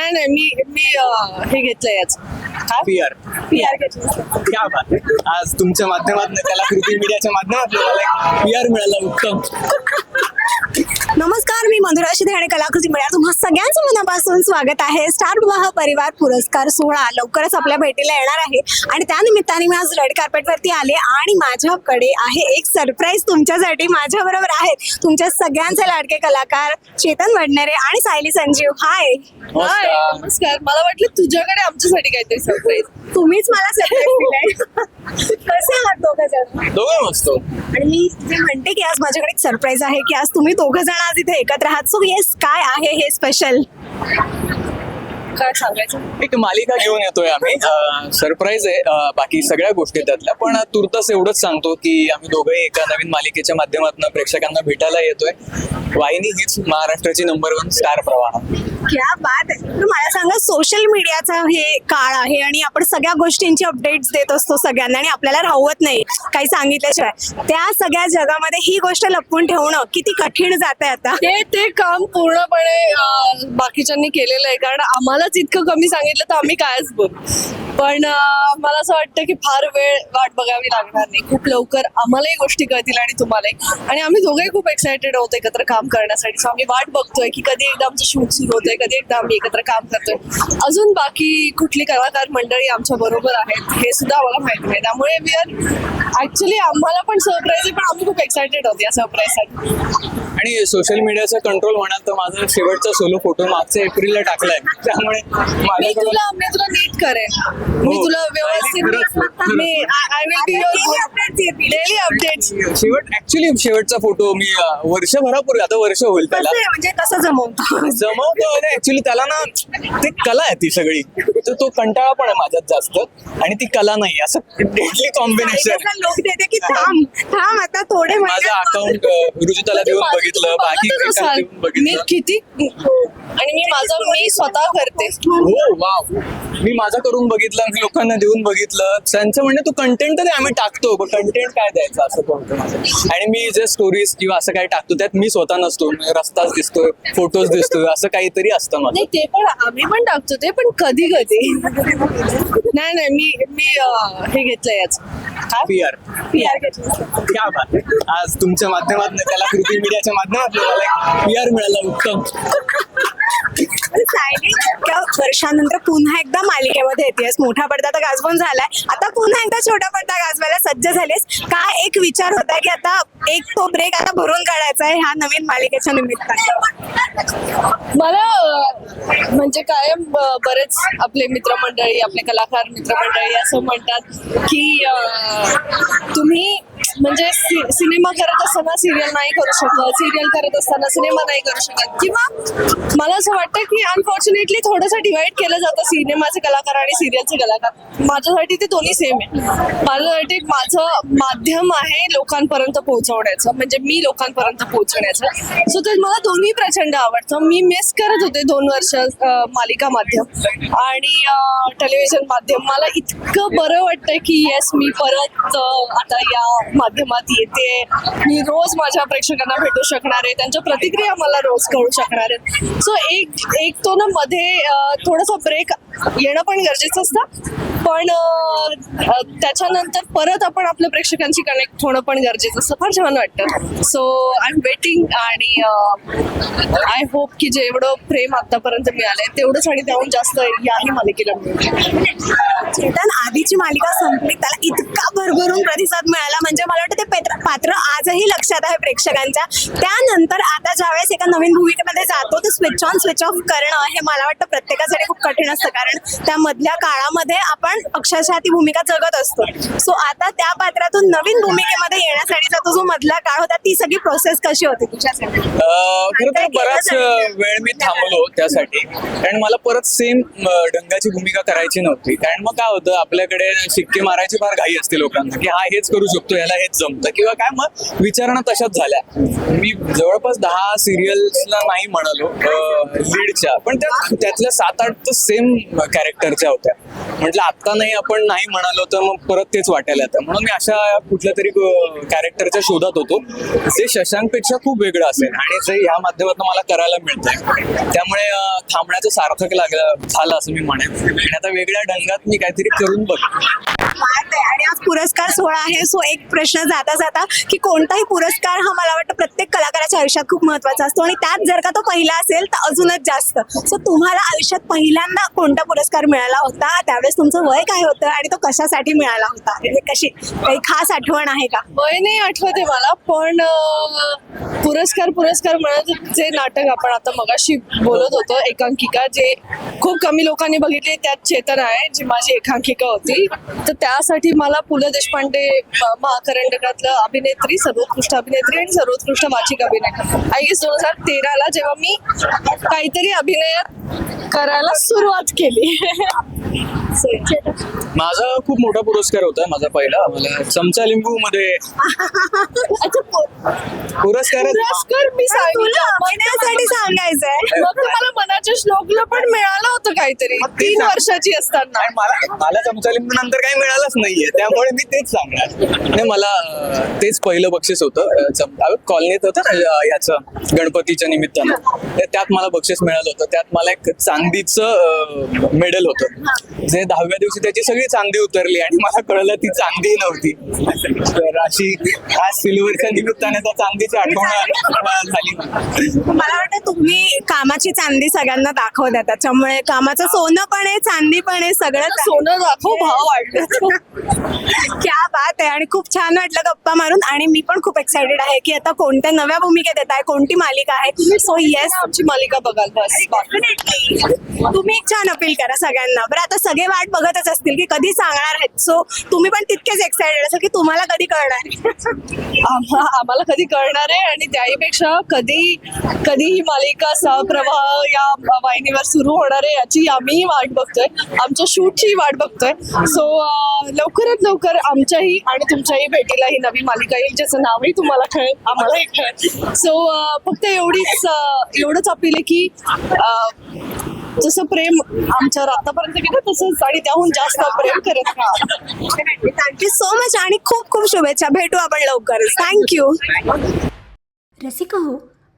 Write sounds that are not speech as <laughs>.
नाही नाही मी मी अं, हे घेतलंय याच. पी आर पी आर घेतलं क्या बात आहे. आज तुमच्या माध्यमातून त्याला कृती मीडियाच्या माध्यमातून मला मिळाला उत्तम. नमस्कार मी मधुरा शिधे आणि कलाकृती मिळा तुम्हा सगळ्यांचं मनापासून स्वागत आहे. स्टार विवाह परिवार पुरस्कार सोहळा लवकरच आपल्या भेटीला येणार आहे. आणि त्या निमित्ताने मी आज रेड कार्पेट वरती आले आणि माझ्याकडे आहे एक सरप्राईज तुमच्यासाठी. माझ्या बरोबर आहेत तुमच्या सगळ्यांचे लाडके कलाकार चेतन वडनेरे आणि सायली संजीव. हाय हाय, नमस्कार. मला वाटलं तुझ्याकडे आमच्यासाठी काहीतरी सरप्राईज तुम्हीच मला सरप्राईज दिलाय. कसे आहात दोघं जण दोघं मस्त. आणि मी जे म्हणते की आज माझ्याकडे एक सरप्राईज आहे की आज तुम्ही दोघं जण आज इथे एकत्र आहात. सो येस काय आहे हे स्पेशल काय सांगायचं? एक मालिका घेऊन येतोय आम्ही. सरप्राईज आहे. अं, बाकी सगळ्या गोष्टी त्यातल्या. पण तुर्तास एवढंच सांगतो की आम्ही दोघंही एका नवीन मालिकेच्या माध्यमातून प्रेक्षकांना भेटायला येतोय. वाहिनी हीच महाराष्ट्राची नंबर वन स्टार प्रवाह. क्या बात आहे. तर मला सांगा सोशल मीडियाचा हे काळ आहे आणि आपण सगळ्या गोष्टींची अपडेट्स देत असतो सगळ्यांना आणि आपल्याला राहवत नाही काही सांगितल्याशिवाय. त्या सगळ्या जगामध्ये ही गोष्ट लपवून ठेवणं किती कठीण जात आहे आता. हे ते काम पूर्णपणे अं, बाकीच्यांनी केलेलं आहे. कारण आम्हालाच इतकं कमी सांगितलं तर आम्ही कायच बोल. पण अं, मला असं वाटतं की फार वेळ वाट बघावी लागणार नाही. खूप लवकर आम्हालाही गोष्टी कळतील आणि तुम्हालाही. आणि आम्ही दोघेही खूप एक्सायटेड आहोत एकत्र काम करण्यासाठी. सो आम्ही वाट बघतोय की कधी एकदा आमचं शूट सुरू होतंय कधी एकदा आम्ही एकत्र काम करतोय. अजून बाकी कुठली कलाकार मंडळी आमच्या बरोबर आहेत हे सुद्धा आम्हाला माहिती नाही. त्यामुळे वी आर ऍक्च्युली आम्हाला पण सरप्राईज आहे पण आम्ही खूप एक्सायटेड आहोत या सरप्राईजसाठी आणि सोशल मीडियाचा कंट्रोल म्हणाल तर माझा शेवटचा सोलो फोटो मागच्या एप्रिलला टाकलाय. त्यामुळे मी तुला मी तुला नीट करेन. मी हो. तुला व्यवस्थित. मी I will be daily updates शेवट ऍक्च्युली शेवटचा फोटो मी वर्षभरापूर्वी आता वर्ष होईल त्याला. म्हणजे कसं जमवतो? जमवतो ऍक्च्युली त्याला ना ते कला आहे ती सगळी. तर तो कंटाळा पण आहे माझ्यात जास्त. आणि ती कला नाही असं डेडली कॉम्बिनेशन लोक देते की थांब थांब आता थोडे माझं अकाउंट रुजुताला देऊन बघितलं बाकी एकाला देऊन मी बघितलं किती आणि मी माझं मी स्वतः करते. हो वाव. मी माझं करून बघितलं मी लोकांना देऊन बघितलं. त्यांचं म्हणणं तू कंटेंट तर आम्ही टाकतो पण कंटेंट काय द्यायचं? असं कोणतं माझं. आणि मी जे स्टोरीज किंवा असं काय टाकतो त्यात मी स्वतः नसतो. रस्ताच दिसतोय फोटोज दिसतोय असं काहीतरी असतं माझं. नाही ते पण आम्ही पण टाकतो ते पण कधी कधी <laughs> नाही नाही मी मी अं, हे घेतलंय याच पी आर पी आर घेतलं क्या बात. आज तुमच्या माध्यमातून त्याला कृती मीडियाच्या माध्यमातून मला पी आर मिळाला उत्तम. सायली वर्षानंतर पुन्हा एकदा मालिकेमध्ये येतेस. मोठा पडदा तर गाजवून झालाय. आता पुन्हा एकदा छोटा पडदा गाजवायला सज्ज झालेस. काय एक विचार होता की आता एक तो ब्रेक आता भरून काढायचा आहे ह्या नवीन मालिकेच्या निमित्ताने? मला म्हणजे कायम बरेच आपले मित्रमंडळी आपले कलाकार मित्रमंडळी असं म्हणतात की म्हणजे सि- सिनेमा करत असताना सिरियल नाही करू शकत सिरियल करत असताना सिनेमा नाही करू शकत. किंवा मला असं वाटतं की अनफॉर्च्युनेटली थोडंसं डिवाइड केलं जातं सिनेमाचे कलाकार आणि सिरियलचे कलाकार. माझ्यासाठी ते दोन्ही सेम आहे. माझ्यासाठी माझं माध्यम आहे लोकांपर्यंत पोहोचवण्याचं. म्हणजे मी लोकांपर्यंत पोहोचण्याचं. सो ते मला दोन्ही प्रचंड आवडतं. मी मिस करत होते दोन वर्ष मालिका माध्यम आणि टेलिव्हिजन माध्यम. मला इतकं बरं वाटतं की येस मी परत आता या माध्यमात येते. मी रोज माझ्या प्रेक्षकांना भेटू शकणार आहे. त्यांच्या प्रतिक्रिया मला रोज कळू शकणार आहेत. सो एक एक तो ना मध्ये थोडासा ब्रेक येणं पण गरजेचं असतं. पण त्याच्यानंतर परत आपण आपल्या प्रेक्षकांशी कनेक्ट होणं पण गरजेचं असं फार छान वाटतं. सो आय एम वेटिंग आणि आय होप की जेवढं प्रेम आतापर्यंत मिळालंय तेवढंच आणि त्याहून जास्त याही मालिकेला मिळेल. चेतन आधीची मालिका संपली. त्याला इतका भरभरून प्रतिसाद मिळाला. म्हणजे मला वाटतं ते पेत्र- पात्र आजही लक्षात आहे प्रेक्षकांच्या. त्यानंतर आता ज्यावेळेस एका नवीन भूमिकेमध्ये जातो तर स्विच ऑन स्विच ऑफ करणं हे मला वाटतं प्रत्येकासाठी खूप कठीण असतं. कारण त्या मधल्या काळामध्ये आपण अक्षरशः ती भूमिका जगत असतो. सो आता त्या पात्रातून नवीन भूमिकेमध्ये येण्यासाठीचा तो जो मधला काळ होता ती सगळी प्रोसेस कशी होती तुझ्यासाठी? खरं तर बराच वेळ मी थांबलो त्यासाठी. कारण मला परत सेम ढंगाची भूमिका करायची नव्हती. कारण मग काय होतं आपल्याकडे शिक्के मारायची फार घाई असते लोकांना की हा हेच करू शकतो याला हेच जमतं. किंवा काय मग विचारणा तशाच झाल्या. मी जवळपास दहा सिरियल्सला नाही म्हणालो लीडच्या पण त्या त्यातल्या सात आठ तर सेम कॅरेक्टरच्या होत्या. म्हटलं आता नाही आपण नाही म्हणालो तर मग परत तेच वाटायला येतं. म्हणून मी अशा कुठल्या तरी कॅरेक्टरच्या शोधात होतो. जे शशांकपेक्षा खूप वेगळं असेल आणि जे ह्या माध्यमातून मला करायला मिळतंय. त्यामुळे थांबण्याचं सार्थक लागलं झालं असं मी म्हणेन. आणि आता वेगळ्या ढंगात मी काहीतरी करून बघ. आणि आज पुरस्कार सोहळा आहे. सो एक प्रश्न जाता जाता की कोणताही पुरस्कार हा मला वाटतं प्रत्येक कलाकाराच्या आयुष्यात खूप महत्त्वाचा असतो. आणि त्यात जर का तो पहिला असेल तर अजूनच जास्त. सो तुम्हाला आयुष्यात पहिल्यांदा कोणता पुरस्कार मिळाला होता? त्यावेळेस तुमचं वय काय होतं आणि तो कशासाठी मिळाला होता? म्हणजे कशी? काही खास आठवण आहे का? वय नाही आठवते मला पण पुरस्कार पुरस्कार म्हणत जे नाटक आपण आता मगाशी बोलत होतो एकांकिका जे खूप कमी लोकांनी बघितले त्यात चेतन आहे जी माझी एकांकिका होती. तर त्यासाठी मला पु ल देशपांडे महाकरंडकातलं अभिनेत्री सर्वोत्कृष्ट अभिनेत्री आणि सर्वोत्कृष्ट वाचिक अभिनय आय गेस दोन हजार तेराला जेव्हा मी काहीतरी अभिनयात करायला सुरुवात केली. माझा खूप मोठा पुरस्कार होता माझा पहिला. मला चमचा लिंबू मध्ये अच्छा पु- पुरस्कार पुरस्कार मी तुला सांगितलं अभिनयासाठी सांगायचंय. मग तुम्हाला मनाच्या श्लोकला पण मिळालं होतं काहीतरी. मग ते तीन सांग. वर्षाची असताना. मला मला चमचा लिंबू नंतर काही मिळालंच नाहीये. त्यामुळे मी तेच सांगणार. नाही मला अं, तेच पहिलं बक्षीस होतं. अं, चम- अं, कॉलनीत होतं ना अं, याचं गणपतीच्या निमित्तानं. तर त्यात मला बक्षीस मिळालं होतं. त्यात मला एक चांदीचं मेडल होतं. जे दहाव्या दिवशी त्याची सगळी चांदी उतरली आणि मला कळलं ती चांदी नव्हती. तर अशी आज सिल्वरच्या निमित्ताने त्या चांदीची आठवण अं, <laughs> झाली. मला. मला वाटतं तुम्ही कामाची चांदी सगळ्यांना दाखवता त्याच्यामुळे कामाचं सोनं पण आहे चांदी पण आहे सगळं सोनं दाखव भाव वाढला क्या बात आहे. आणि खूप छान वाटलं गप्पा मारून. आणि मी पण खूप एक्साइटेड आहे की आता कोणत्या नव्या भूमिकेत येत आहे कोणती मालिका आहे. सो येस आमची मालिका बघाल. बस तुम्ही एक छान अपील करा सगळ्यांना. बरं आता सगळे वाट बघतच असतील की कधी सांगणार आहेत. सो तुम्ही पण तितकेच एक्साइटेड असाल की तुम्हाला कधी कळणार आम्हाला कधी कळणार आहे आणि त्याहीपेक्षा कधी कधी ही मालिका सहप्रवाह या वाहिनीवर सुरू होणार आहे याची आम्ही वाट बघतोय. आमच्या शूटची वाट बघतोय. सो लवकरात लवकर आमच्याही आणि तुमच्याही भेटीला ही नवी मालिका येईल ज्याचं नावही तुम्हाला कळेल आम्हालाही कळेल सो फक्त एवढीच एवढंच अपील आहे की जसं प्रेम आमच्यावर आतापर्यंत केलं तसंच आणि त्याहून जास्त प्रेम करत राहा. थँक्यू सो मच आणि खूप खूप शुभेच्छा. भेटू आपण लवकरच. थँक्यू रसिका हो